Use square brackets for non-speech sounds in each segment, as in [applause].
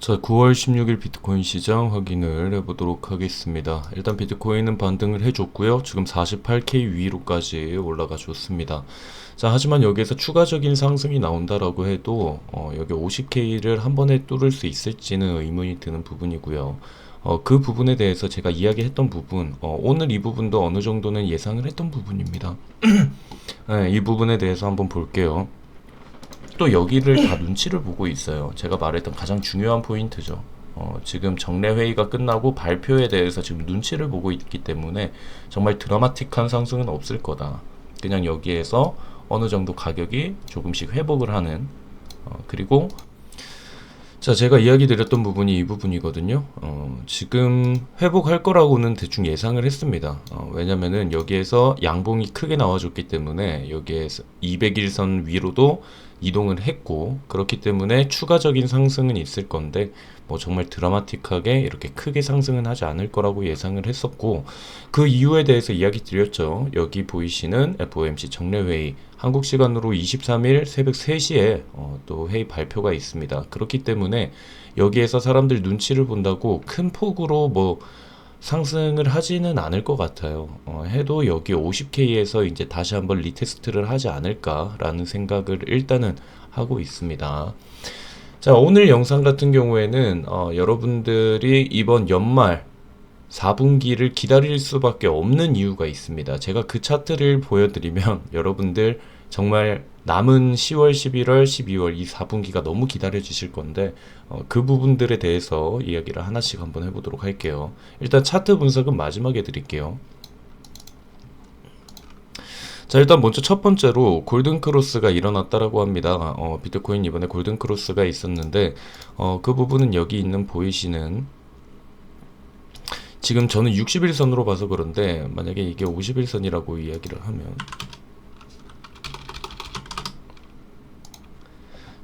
자, 9월 16일 비트코인 시장 확인을 해보도록 하겠습니다. 일단 비트코인은 반등을 해줬고요. 지금 48K 위로까지 올라가 줬습니다. 자, 하지만 여기에서 추가적인 상승이 나온다라고 해도 어, 여기 50K를 한 번에 뚫을 수 있을지는 의문이 드는 부분이고요. 어, 그 부분에 대해서 제가 이야기했던 부분, 어, 오늘 이 부분도 어느 정도는 예상을 했던 부분입니다. [clears throat] 네, 이 부분에 대해서 한번 볼게요. 또 여기를 다 눈치를 보고 있어요. 제가 말했던 가장 중요한 포인트죠. 어, 지금 정례 회의가 끝나고 발표에 대해서 지금 눈치를 보고 있기 때문에 정말 드라마틱한 상승은 없을 거다. 그냥 여기에서 어느 정도 가격이 조금씩 회복을 하는 어, 그리고 자 제가 이야기 드렸던 부분이 이 부분이거든요. 어, 지금 회복할 거라고는 대충 예상을 했습니다. 어, 왜냐면은 여기에서 양봉이 크게 나와줬기 때문에 여기에서 200일선 위로도 이동을 했고 그렇기 때문에 추가적인 상승은 있을 건데 뭐 정말 드라마틱하게 이렇게 크게 상승은 하지 않을 거라고 예상을 했었고 그 이유에 대해서 이야기 드렸죠. 여기 보이시는 FOMC 정례회의 한국 시간으로 23일 새벽 3시에 어, 또 회의 발표가 있습니다. 그렇기 때문에 여기에서 사람들 눈치를 본다고 큰 폭으로 뭐 상승을 하지는 않을 것 같아요. 어, 해도 여기 50K에서 이제 다시 한번 리테스트를 하지 않을까라는 생각을 일단은 하고 있습니다. 자, 오늘 영상 같은 경우에는 어, 여러분들이 이번 연말 4분기를 기다릴 수밖에 없는 이유가 있습니다. 제가 그 차트를 보여드리면 [laughs] 여러분들 정말 남은 10월, 11월, 12월 이 4분기가 너무 기다려 주실 건데 어, 그 부분들에 대해서 이야기를 하나씩 한번 해보도록 할게요. 일단 차트 분석은 마지막에 드릴게요. 자 일단 먼저 첫 번째로 골든 크로스가 일어났다라고 합니다. 어, 비트코인 이번에 골든 크로스가 있었는데 어, 그 부분은 여기 있는 보이시는 지금 저는 60일선으로 봐서 그런데 만약에 이게 50일선이라고 이야기를 하면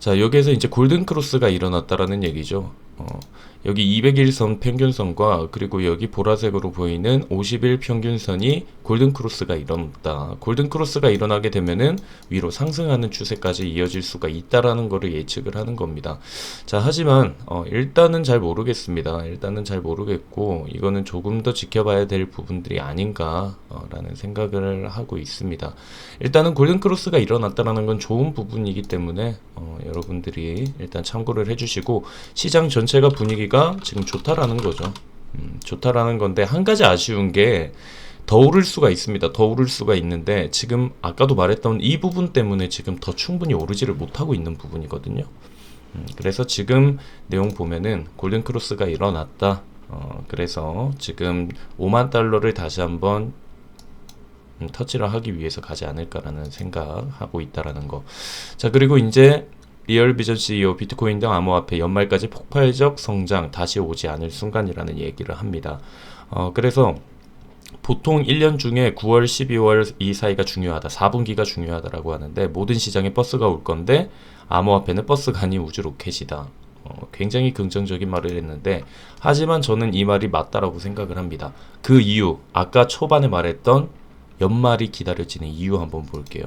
자 여기에서 이제 골든 크로스가 일어났다라는 얘기죠. 어, 여기 200일선 평균선과 그리고 여기 보라색으로 보이는 50일 평균선이 골든 크로스가 일어났다. 골든 크로스가 일어나게 되면은 위로 상승하는 추세까지 이어질 수가 있다라는 것을 예측을 하는 겁니다. 자, 하지만 어, 일단은 잘 모르겠습니다. 일단은 잘 모르겠고 이거는 조금 더 지켜봐야 될 부분들이 아닌가라는 생각을 하고 있습니다. 일단은 골든 크로스가 일어났다라는 건 좋은 부분이기 때문에 어, 여러분들이 일단 참고를 해주시고 시장 전 체가 분위기가 지금 좋다라는 거죠. 음, 좋다라는 건데 한 가지 아쉬운 게 더 오를 수가 있습니다. 더 오를 수가 있는데 지금 아까도 말했던 이 부분 때문에 지금 더 충분히 오르지를 못하고 있는 부분이거든요. 음, 그래서 지금 내용 보면은 골든 크로스가 일어났다. 어, 그래서 지금 5만 달러를 다시 한번 음, 터치를 하기 위해서 가지 않을까라는 생각하고 있다라는 거. 자 그리고 이제 리얼 비전 CEO 비트코인 등 암호화폐 연말까지 폭발적 성장 다시 오지 않을 순간이라는 얘기를 합니다. 어, 그래서 보통 1년 중에 9월, 12월 이 사이가 중요하다. 4분기가 중요하다라고 하는데 모든 시장에 버스가 올 건데 암호화폐는 버스가 아닌 우주 로켓이다. 어, 굉장히 긍정적인 말을 했는데 하지만 저는 이 말이 맞다라고 생각을 합니다. 그 이유 아까 초반에 말했던 연말이 기다려지는 이유 한번 볼게요.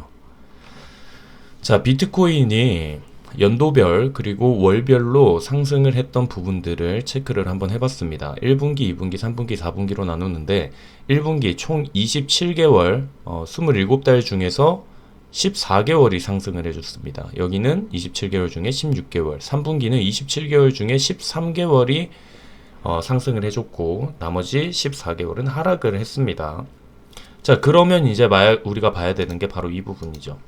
자, 비트코인이 연도별 그리고 월별로 상승을 했던 부분들을 체크를 한번 해봤습니다. 1분기, 2분기, 3분기, 4분기로 나누는데 1분기 총 27개월 어, 27달 중에서 14개월이 상승을 해줬습니다. 여기는 27개월 중에 16개월, 3분기는 27개월 중에 13개월이 어, 상승을 해줬고 나머지 14개월은 하락을 했습니다. 자 그러면 이제 우리가 봐야 되는 게 바로 이 부분이죠.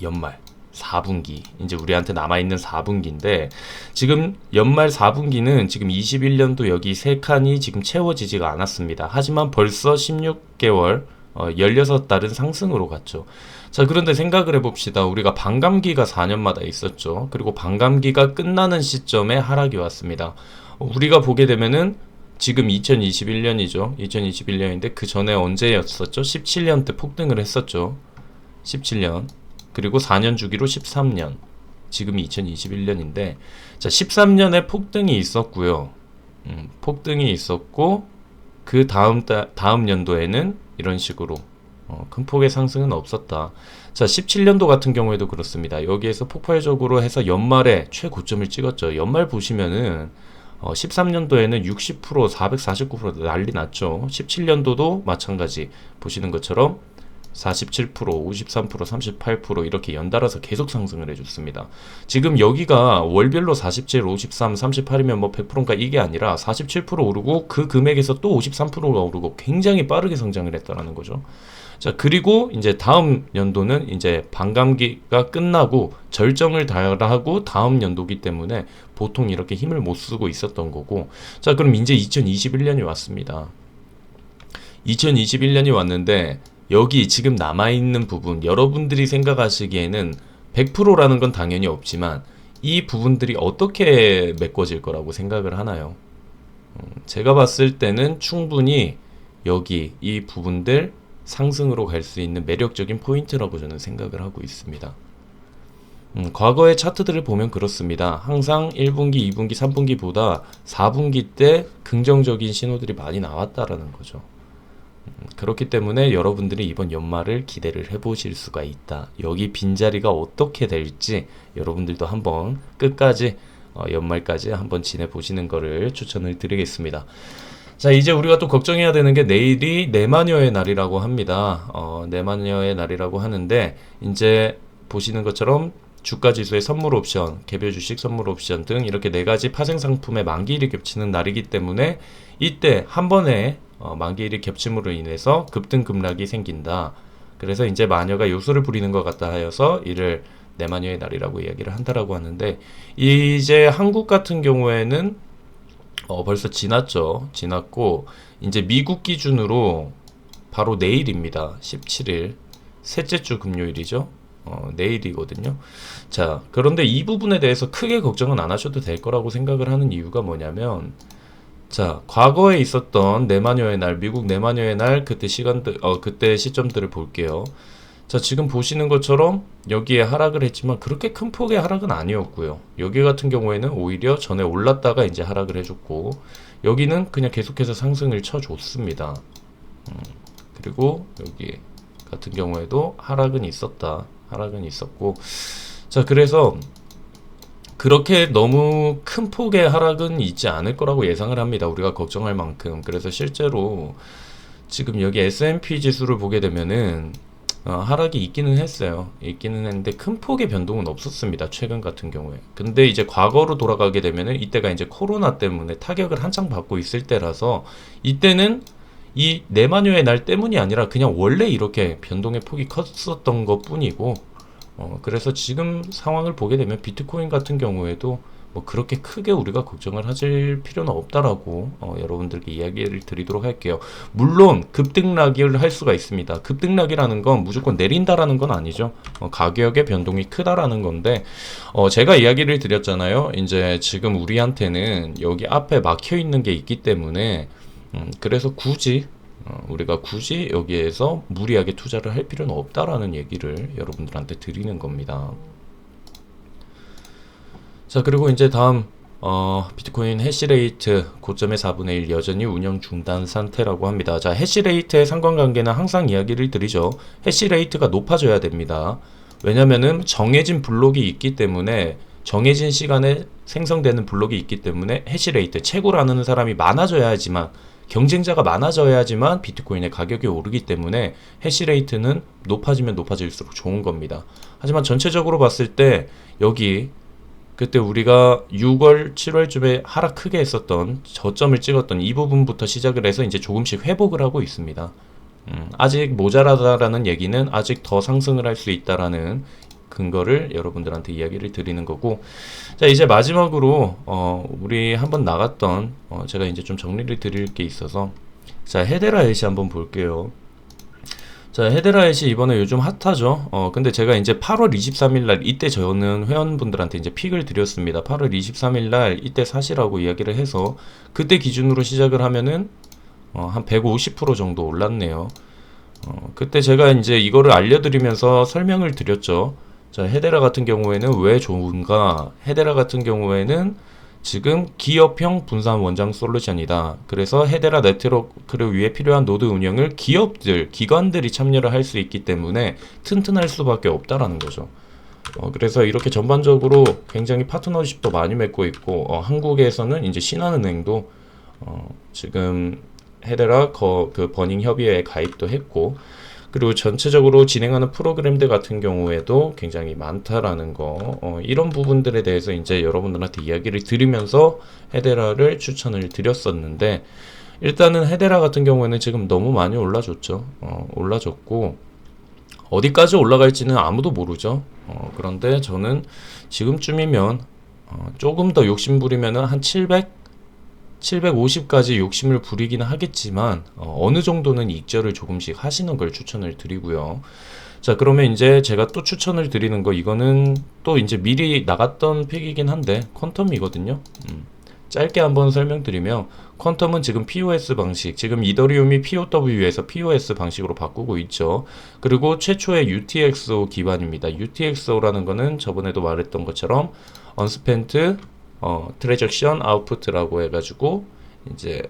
연말. 4분기 이제 우리한테 남아있는 4분기인데 지금 연말 4분기는 지금 21년도 여기 세 칸이 지금 채워지지가 않았습니다. 하지만 벌써 16개월 어, 16달은 상승으로 갔죠. 자, 그런데 생각을 해봅시다. 우리가 반감기가 4년마다 있었죠. 그리고 반감기가 끝나는 시점에 하락이 왔습니다. 어, 우리가 보게 되면은 지금 2021년이죠. 2021년인데 그 전에 언제였었죠? 17년 때 폭등을 했었죠. 17년. 그리고 4년 주기로 13년. 지금이 2021년인데 자, 13년에 폭등이 있었고요. 음, 폭등이 있었고 그 다음 다, 다음 연도에는 이런 식으로 어, 큰 폭의 상승은 없었다. 자, 17년도 같은 경우에도 그렇습니다. 여기에서 폭발적으로 해서 연말에 최고점을 찍었죠. 연말 보시면은 어, 13년도에는 60% 449% 난리 났죠. 17년도도 마찬가지 보시는 것처럼 47%, 53%, 38% 이렇게 연달아서 계속 상승을 해줬습니다. 지금 여기가 월별로 47, 53, 38이면 뭐 100%인가 이게 아니라 47% 오르고 그 금액에서 또 53%가 오르고 굉장히 빠르게 성장을 했다라는 거죠. 자, 그리고 이제 다음 연도는 이제 반감기가 끝나고 절정을 달하고 다음 연도기 때문에 보통 이렇게 힘을 못 쓰고 있었던 거고. 자, 그럼 이제 2021년이 왔습니다. 2021년이 왔는데 여기 지금 남아있는 부분 여러분들이 생각하시기에는 100%라는 건 당연히 없지만 이 부분들이 어떻게 메꿔질 거라고 생각을 하나요? 음, 제가 봤을 때는 충분히 여기 이 부분들 상승으로 갈 수 있는 매력적인 포인트라고 저는 생각을 하고 있습니다. 음, 과거의 차트들을 보면 그렇습니다. 항상 1분기, 2분기, 3분기보다 4분기 때 긍정적인 신호들이 많이 나왔다라는 거죠. 음, 그렇기 때문에 여러분들이 이번 연말을 기대를 해보실 수가 있다. 여기 빈자리가 어떻게 될지 여러분들도 한번 끝까지 어, 연말까지 한번 지내보시는 거를 추천을 드리겠습니다. 자, 이제 우리가 또 걱정해야 되는 게 내일이 내마녀의 날이라고 합니다. 어, 내마녀의 날이라고 하는데, 이제 보시는 것처럼 주가 지수의 선물 옵션, 개별 주식 선물 옵션 등 이렇게 네 가지 파생 상품의 만기일이 겹치는 날이기 때문에 이때 한 번에 어, 만기일이 겹침으로 인해서 급등 급락이 생긴다. 그래서 이제 마녀가 요소를 부리는 것 같다 하여서 이를 내마녀의 날이라고 이야기를 한다라고 하는데 이제 한국 같은 경우에는 어, 벌써 지났죠. 지났고 이제 미국 기준으로 바로 내일입니다. 17일 셋째 주 금요일이죠. 어, 내일이거든요. 자, 그런데 이 부분에 대해서 크게 걱정은 안 하셔도 될 거라고 생각을 하는 이유가 뭐냐면 자, 과거에 있었던 내마녀의 날, 미국 내마녀의 날 그때 시간들 어 그때 시점들을 볼게요. 자, 지금 보시는 것처럼 여기에 하락을 했지만 그렇게 큰 폭의 하락은 아니었고요. 여기 같은 경우에는 오히려 전에 올랐다가 이제 하락을 해 줬고 여기는 그냥 계속해서 상승을 쳐 줬습니다. 음, 그리고 여기 같은 경우에도 하락은 있었다. 하락은 있었고 자, 그래서 그렇게 너무 큰 폭의 하락은 있지 않을 거라고 예상을 합니다. 우리가 걱정할 만큼. 그래서 실제로 지금 여기 S&P 지수를 보게 되면은 어, 하락이 있기는 했어요. 있기는 했는데 큰 폭의 변동은 없었습니다. 최근 같은 경우에. 근데 이제 과거로 돌아가게 되면은 이때가 이제 코로나 때문에 타격을 한창 받고 있을 때라서 이때는 이 내마녀의 날 때문이 아니라 그냥 원래 이렇게 변동의 폭이 컸었던 것 뿐이고 어, 그래서 지금 상황을 보게 되면 비트코인 같은 경우에도 뭐 그렇게 크게 우리가 걱정을 하실 필요는 없다라고 어, 여러분들께 이야기를 드리도록 할게요. 물론 급등락을 할 수가 있습니다. 급등락이라는 건 무조건 내린다라는 건 아니죠. 어, 가격의 변동이 크다라는 건데 어, 제가 이야기를 드렸잖아요. 이제 지금 우리한테는 여기 앞에 막혀 있는 게 있기 때문에 음, 그래서 굳이 어, 우리가 굳이 여기에서 무리하게 투자를 할 필요는 없다라는 얘기를 여러분들한테 드리는 겁니다. 자, 그리고 이제 다음 어, 비트코인 해시레이트 고점의 4분의 1 여전히 운영 중단 상태라고 합니다. 자, 해시레이트의 상관관계는 항상 이야기를 드리죠. 해시레이트가 높아져야 됩니다. 왜냐면은 정해진 블록이 있기 때문에 정해진 시간에 생성되는 블록이 있기 때문에 해시레이트 최고라는 사람이 많아져야지만 경쟁자가 많아져야지만 비트코인의 가격이 오르기 때문에 해시레이트는 높아지면 높아질수록 좋은 겁니다. 하지만 전체적으로 봤을 때 여기 그때 우리가 6월, 7월쯤에 하락 크게 했었던 저점을 찍었던 이 부분부터 시작을 해서 이제 조금씩 회복을 하고 있습니다. 음, 아직 모자라다라는 얘기는 아직 더 상승을 할 수 있다라는 근거를 여러분들한테 이야기를 드리는 거고 자 이제 마지막으로 어, 우리 한번 나갔던 어, 제가 이제 좀 정리를 드릴 게 있어서 자 헤데라 엘시 한번 볼게요. 자, 헤드라잇이 이번에 요즘 핫하죠. 어, 근데 제가 이제 8월 23일 날 이때 저는 회원분들한테 이제 픽을 드렸습니다. 8월 23일 날 이때 사시라고 이야기를 해서 그때 기준으로 시작을 하면은 어, 한 150% 정도 올랐네요. 어, 그때 제가 이제 이거를 알려드리면서 설명을 드렸죠. 자, 헤데라 같은 경우에는 왜 좋은가? 헤데라 같은 경우에는 지금 기업형 분산 원장 솔루션이다. 그래서 헤데라 네트워크를 위해 필요한 노드 운영을 기업들, 기관들이 참여를 할 수 있기 때문에 튼튼할 수밖에 없다라는 거죠. 어, 그래서 이렇게 전반적으로 굉장히 파트너십도 많이 맺고 있고 어, 한국에서는 이제 신한은행도 어, 지금 헤데라 거, 그 버닝 협의회에 가입도 했고 그리고 전체적으로 진행하는 프로그램들 같은 경우에도 굉장히 많다라는 거. 어, 이런 부분들에 대해서 이제 여러분들한테 이야기를 드리면서 헤데라를 추천을 드렸었는데 일단은 헤데라 같은 경우에는 지금 너무 많이 올라줬죠. 어, 올라줬고 어디까지 올라갈지는 아무도 모르죠. 어, 그런데 저는 지금쯤이면 어, 조금 더 욕심 부리면은 한 700, 750까지 욕심을 부리기는 하겠지만 어, 느 정도는 익절을 조금씩 하시는 걸 추천을 드리고요. 자 그러면 이제 제가 또 추천을 드리는 거 이거는 또 이제 미리 나갔던 픽이긴 한데 퀀텀이거든요. 음. 짧게 한번 설명드리면 퀀텀은 지금 POS 방식, 지금 이더리움이 POW에서 POS 방식으로 바꾸고 있죠. 그리고 최초의 UTXO 기반입니다. UTXO라는 거는 저번에도 말했던 것처럼 언스펜트 어, 트레저션 아웃풋이라고 해가지고 이제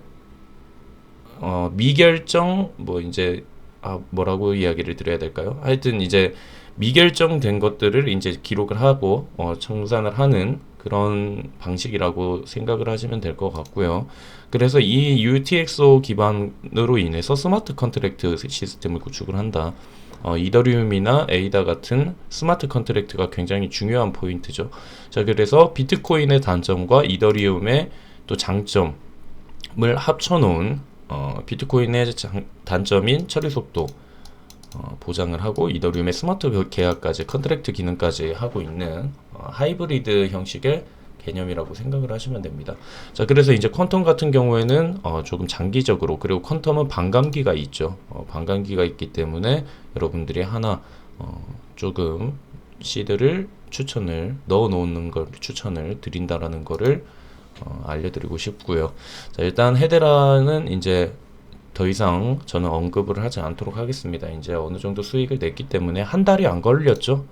어, 미결정 뭐 이제 아 뭐라고 이야기를 드려야 될까요? 하여튼 이제 미결정된 것들을 이제 기록을 하고 어, 청산을 하는 그런 방식이라고 생각을 하시면 될 것 같고요. 그래서 이 UTXO 기반으로 인해서 스마트 컨트랙트 시스템을 구축을 한다. 어, 이더리움이나 에이다 같은 스마트 컨트랙트가 굉장히 중요한 포인트죠. 자, 그래서 비트코인의 단점과 이더리움의 또 장점을 합쳐놓은 어, 비트코인의 장, 단점인 처리 속도 어, 보장을 하고 이더리움의 스마트 계약까지 컨트랙트 기능까지 하고 있는 어, 하이브리드 형식의 개념이라고 생각을 하시면 됩니다. 자, 그래서 이제 퀀텀 같은 경우에는 어, 조금 장기적으로 그리고 퀀텀은 반감기가 있죠. 어, 반감기가 있기 때문에 여러분들이 하나 어, 조금 시드를 추천을 넣어 놓는 걸 추천을 드린다라는 거를 어, 알려드리고 싶고요. 자, 일단 헤데라는 이제 더 이상 저는 언급을 하지 않도록 하겠습니다. 이제 어느 정도 수익을 냈기 때문에 한 달이 안 걸렸죠.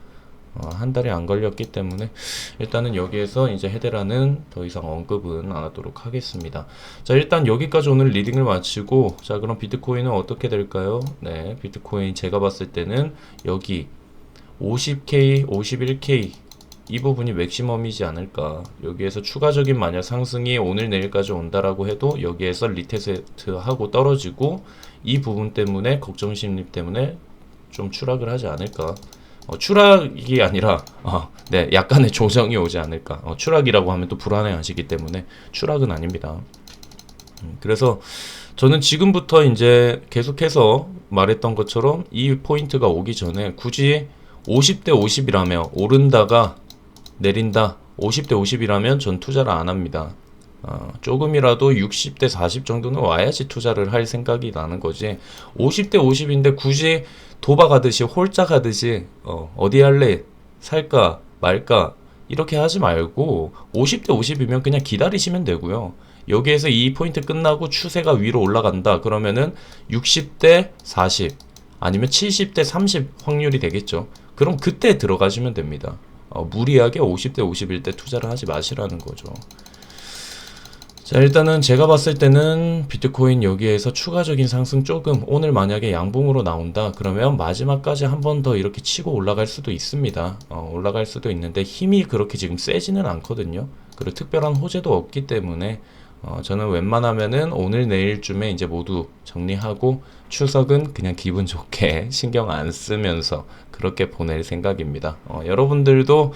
어, 한 달이 안 걸렸기 때문에 일단은 여기에서 이제 헤데라는 더 이상 언급은 안 하도록 하겠습니다. 자 일단 여기까지 오늘 리딩을 마치고 자 그럼 비트코인은 어떻게 될까요? 네 비트코인 제가 봤을 때는 여기 50K, 51K 이 부분이 맥시멈이지 않을까. 여기에서 추가적인 만약 상승이 오늘 내일까지 온다라고 해도 여기에서 리테스트하고 떨어지고 이 부분 때문에 걱정 심리 때문에 좀 추락을 하지 않을까. 어, 추락이 아니라 어, 네 약간의 조정이 오지 않을까. 어, 추락이라고 하면 또 불안해하시기 때문에 추락은 아닙니다. 음, 그래서 저는 지금부터 이제 계속해서 말했던 것처럼 이 포인트가 오기 전에 굳이 50대 50이라며 오른다가 내린다 50대 50이라면 전 투자를 안 합니다. 어, 조금이라도 60대 40 정도는 와야지 투자를 할 생각이 나는 거지. 50대 50인데 굳이 도박하듯이 홀짝하듯이 어, 어디 할래 살까 말까 이렇게 하지 말고 50대 50이면 그냥 기다리시면 되고요. 여기에서 이 포인트 끝나고 추세가 위로 올라간다 그러면은 60대 40 아니면 70대 30 확률이 되겠죠. 그럼 그때 들어가시면 됩니다. 어, 무리하게 50대 51대 투자를 하지 마시라는 거죠. 자 일단은 제가 봤을 때는 비트코인 여기에서 추가적인 상승 조금 오늘 만약에 양봉으로 나온다 그러면 마지막까지 한 번 더 이렇게 치고 올라갈 수도 있습니다. 어, 올라갈 수도 있는데 힘이 그렇게 지금 세지는 않거든요. 그리고 특별한 호재도 없기 때문에 어, 저는 웬만하면은 오늘 내일쯤에 이제 모두 정리하고 추석은 그냥 기분 좋게 [laughs] 신경 안 쓰면서 그렇게 보낼 생각입니다. 어, 여러분들도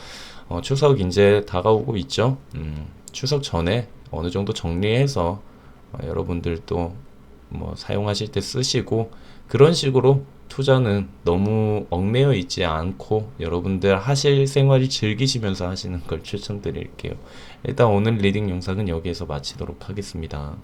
어, 추석 이제 다가오고 있죠? 음, 추석 전에 어느 정도 정리해서 어, 여러분들도 뭐 사용하실 때 쓰시고 그런 식으로 투자는 너무 얽매여 있지 않고 여러분들 하실 생활이 즐기시면서 하시는 걸 추천드릴게요. 일단 오늘 리딩 영상은 여기에서 마치도록 하겠습니다.